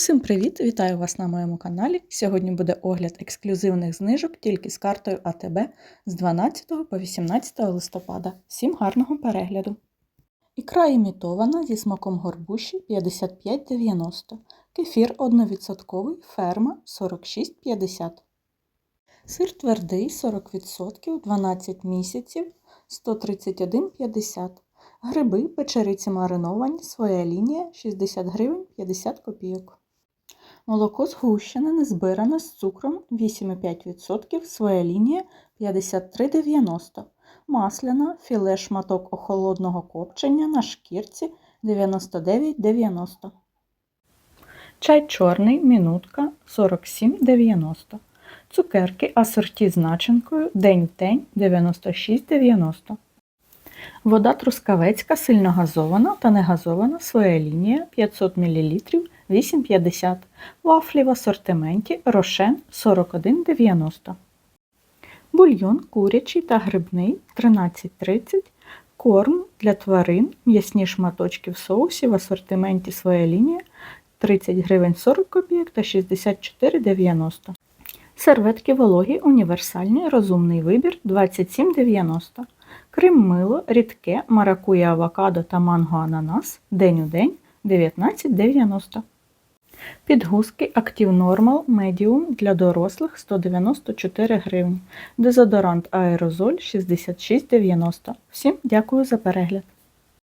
Усім привіт! Вітаю вас на моєму каналі. Сьогодні буде огляд ексклюзивних знижок тільки з картою АТБ з 12 по 18 листопада. Всім гарного перегляду! Ікра імітована зі смаком горбуші 55,90, кефір 1% ферма 46,50. Сир твердий 40% 12 місяців 131,50. Гриби, печериці мариновані, своя лінія 60 гривень 50 копійок. Молоко згущене, незбиране з цукром 8,5%, своя лінія 53,90. Масляна, філе шматок охолодного копчення на шкірці 99,90. Чай чорний, мінутка 47,90. Цукерки асорті з начинкою день в день 96,90. Вода трускавецька сильно газована та не газована своя лінія 500 мл 8,50 Вафлі в асортименті Рошен 41,90 Бульйон курячий та грибний 13,30 Корм для тварин, м'ясні шматочки в соусі в асортименті своя лінія 30 гривень 40 копійок та 64,90 Серветки вологі універсальний розумний вибір 27,90 Крем мило, рідке, маракуя авокадо та манго ананас день у день 19,90. Підгузки Active Normal Medium для дорослих 194 гривні. Дезодорант аерозоль 66,90. Всім дякую за перегляд!